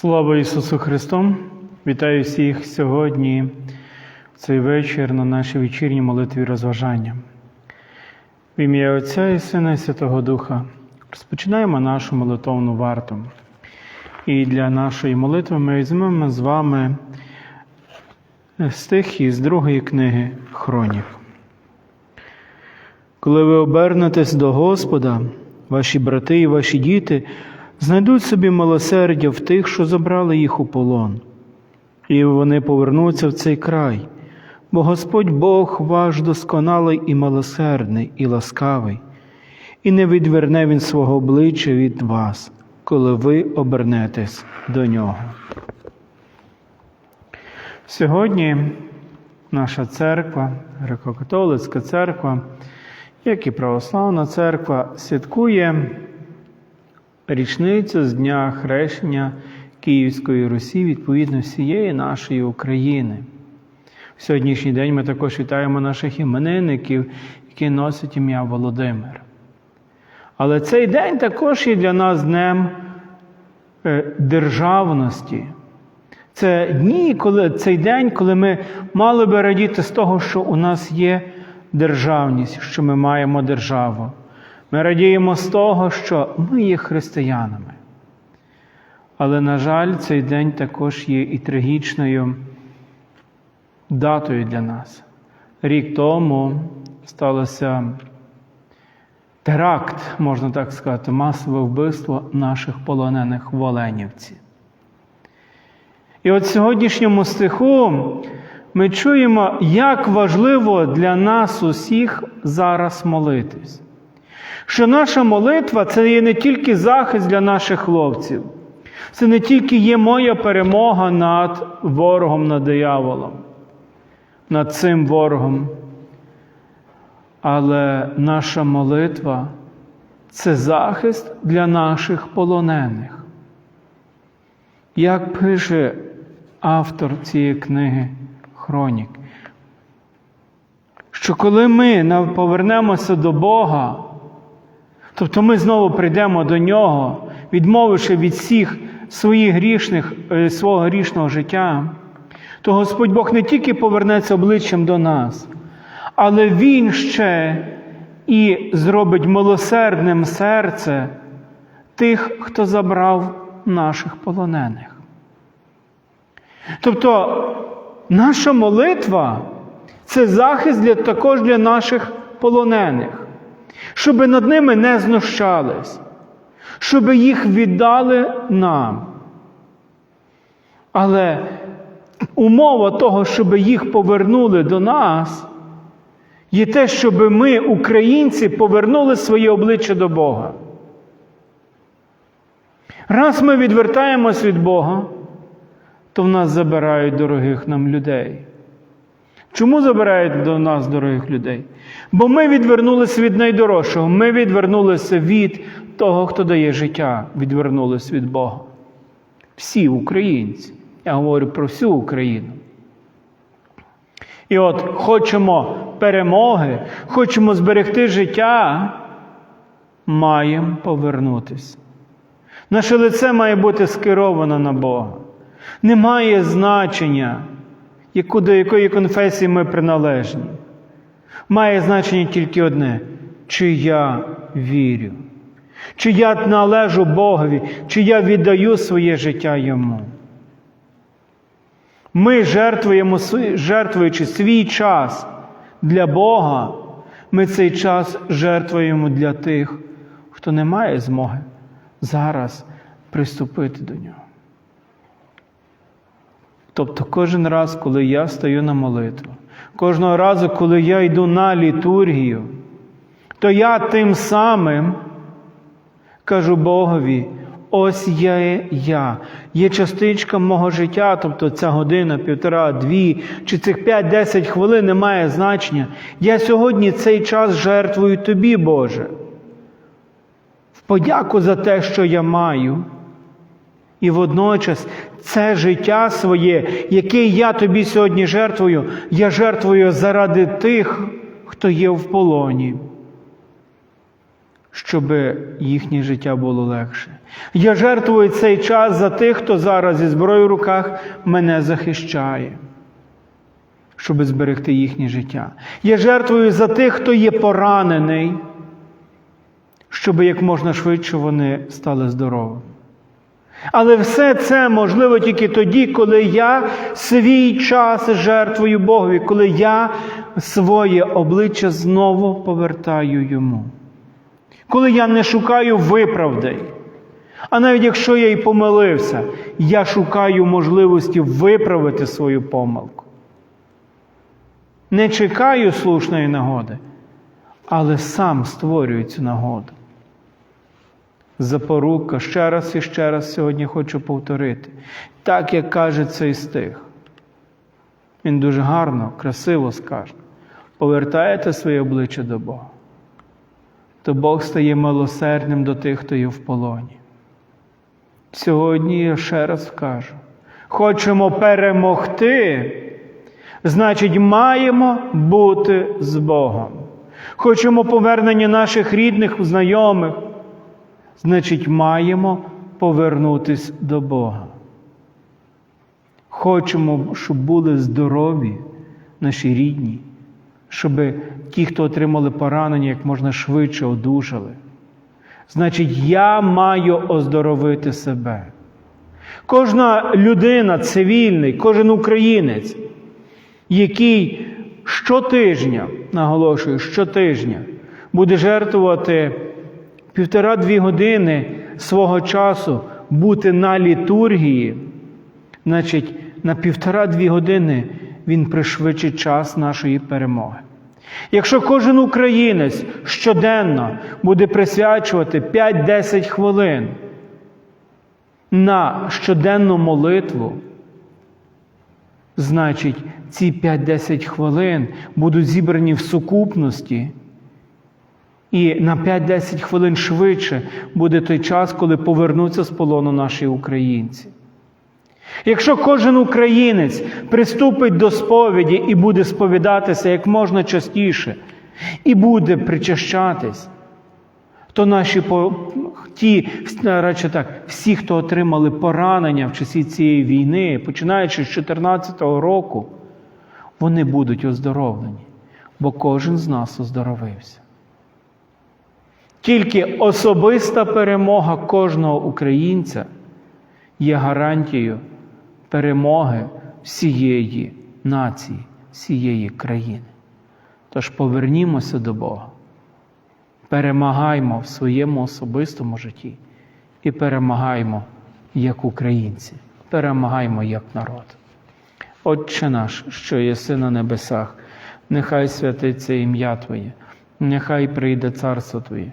Слава Ісусу Христу! Вітаю всіх сьогодні, в цей вечір на нашій вечірній молитві розважання. В ім'я Отця і Сина і Святого Духа розпочинаємо нашу молитовну варту. І для нашої молитви ми візьмемо з вами стих із другої книги Хронік. Коли ви обернетесь до Господа, ваші брати і ваші діти знайдуть собі милосердя в тих, що забрали їх у полон, і вони повернуться в цей край, бо Господь Бог ваш досконалий і милосердний, і ласкавий, і не відверне Він свого обличчя від вас, коли ви обернетесь до нього. Сьогодні наша церква, греко-католицька церква, як і православна церква, святкує річницю з дня хрещення Київської Русі, відповідно всієї нашої України. В сьогоднішній день ми також вітаємо наших іменинників, які носять ім'я Володимир. Але цей день також є для нас днем е, державності. Це дні, коли, цей день, коли ми мали би радіти з того, що у нас є державність, що ми маємо державу. Ми радіємо з того, що ми є християнами. Але, на жаль, цей день також є і трагічною датою для нас. Рік тому сталося теракт, можна так сказати, масове вбивство наших полонених в Оленівці. І от в сьогоднішньому стиху ми чуємо, як важливо для нас усіх зараз молитись. Що наша молитва це є не тільки захист для наших хлопців, це не тільки є моя перемога над ворогом, над дияволом, над цим ворогом. Але наша молитва це захист для наших полонених. Як пише автор цієї книги Хронік, що коли ми повернемося до Бога, Тобто ми знову прийдемо до нього, відмовивши від всіх своїх грішних, свого грішного життя, то Господь Бог не тільки повернеться обличчям до нас, але Він ще і зробить милосердним серце тих, хто забрав наших полонених. Тобто наша молитва це захист для, також для наших полонених щоб над ними не знущались, щоб їх віддали нам. Але умова того, щоб їх повернули до нас, є те, щоб ми, українці, повернули своє обличчя до Бога. Раз ми відвертаємось від Бога, то в нас забирають дорогих нам людей. Чому забирають до нас дорогих людей? Бо ми відвернулися від найдорожчого, ми відвернулися від того, хто дає життя, відвернулися від Бога. Всі українці. Я говорю про всю Україну. І от хочемо перемоги, хочемо зберегти життя, маємо повернутися. Наше лице має бути скеровано на Бога. Немає значення яку, до якої конфесії ми приналежні. Має значення тільки одне, чи я вірю, чи я належу Богові, чи я віддаю своє життя Йому. Ми жертвуємо, жертвуючи свій час для Бога, ми цей час жертвуємо для тих, хто не має змоги зараз приступити до нього. Тобто кожен раз, коли я стаю на молитву, кожного разу, коли я йду на літургію, то я тим самим кажу Богові, ось я я, є частичка мого життя, тобто ця година, півтора, дві, чи цих п'ять-десять хвилин не має значення. Я сьогодні цей час жертвую тобі, Боже. В подяку за те, що я маю. І водночас це життя своє, яке я тобі сьогодні жертвую, я жертвую заради тих, хто є в полоні. щоб їхнє життя було легше. Я жертвую цей час за тих, хто зараз зі зброєю в руках мене захищає, щоб зберегти їхнє життя. Я жертвую за тих, хто є поранений, щоб як можна швидше вони стали здоровими. Але все це можливо тільки тоді, коли я свій час жертвую Богові, коли я своє обличчя знову повертаю йому. Коли я не шукаю виправдань. А навіть якщо я і помилився, я шукаю можливості виправити свою помилку. Не чекаю слушної нагоди, але сам створюю цю нагоду. Запорука ще раз і ще раз сьогодні хочу повторити, так як каже цей стих. Він дуже гарно, красиво скаже. Повертаєте своє обличчя до Бога, то Бог стає милосердним до тих, хто є в полоні. Сьогодні я ще раз кажу: хочемо перемогти, значить, маємо бути з Богом. Хочемо повернення наших рідних, знайомих значить, маємо повернутися до Бога. Хочемо, щоб були здорові наші рідні, щоб ті, хто отримали поранення, як можна швидше одужали. Значить, я маю оздоровити себе. Кожна людина, цивільний, кожен українець, який щотижня, наголошую, щотижня буде жертвувати півтора-дві години свого часу бути на літургії, значить, на півтора-дві години він пришвидшить час нашої перемоги. Якщо кожен українець щоденно буде присвячувати 5-10 хвилин на щоденну молитву, значить, ці 5-10 хвилин будуть зібрані в сукупності. І на 5-10 хвилин швидше буде той час, коли повернуться з полону наші українці. Якщо кожен українець приступить до сповіді і буде сповідатися як можна частіше, і буде причащатись, то наші ті, радше так, всі, хто отримали поранення в часі цієї війни, починаючи з 2014 року, вони будуть оздоровлені, бо кожен з нас оздоровився. Тільки особиста перемога кожного українця є гарантією перемоги всієї нації, всієї країни. Тож повернімося до Бога, перемагаймо в своєму особистому житті і перемагаймо як українці, перемагаймо як народ. Отче наш, що єси на небесах, нехай святиться ім'я Твоє, нехай прийде царство Твоє.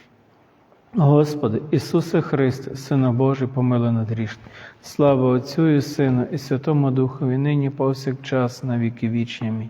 Господи, Ісусе Христе, Сина Божий, помили над грішне. Слава Отцю і Сину, і Святому Духові, нині повсякчас, на віки вічні. Амінь.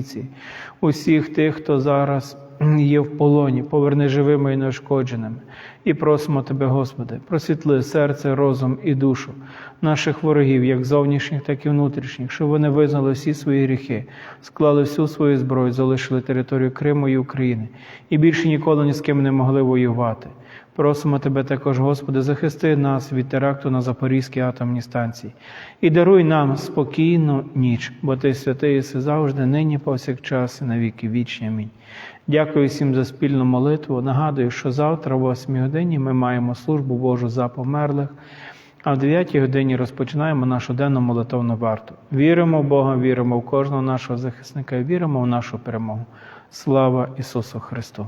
усіх тих, хто зараз є в полоні, поверни живими і неушкодженими. І просимо Тебе, Господи, просвітли серце, розум і душу наших ворогів, як зовнішніх, так і внутрішніх, щоб вони визнали всі свої гріхи, склали всю свою зброю, залишили територію Криму і України і більше ніколи ні з ким не могли воювати. Просимо Тебе також, Господи, захисти нас від теракту на Запорізькій атомній станції і даруй нам спокійну ніч, бо Ти святий єси завжди, нині повсякчас і на віки вічні. Амінь. Дякую всім за спільну молитву. Нагадую, що завтра, о 8 годині, ми маємо службу Божу за померлих, а в 9 годині розпочинаємо нашу денну молитовну варту. Віримо в Бога, віримо в кожного нашого захисника, і віримо в нашу перемогу. Слава Ісусу Христу!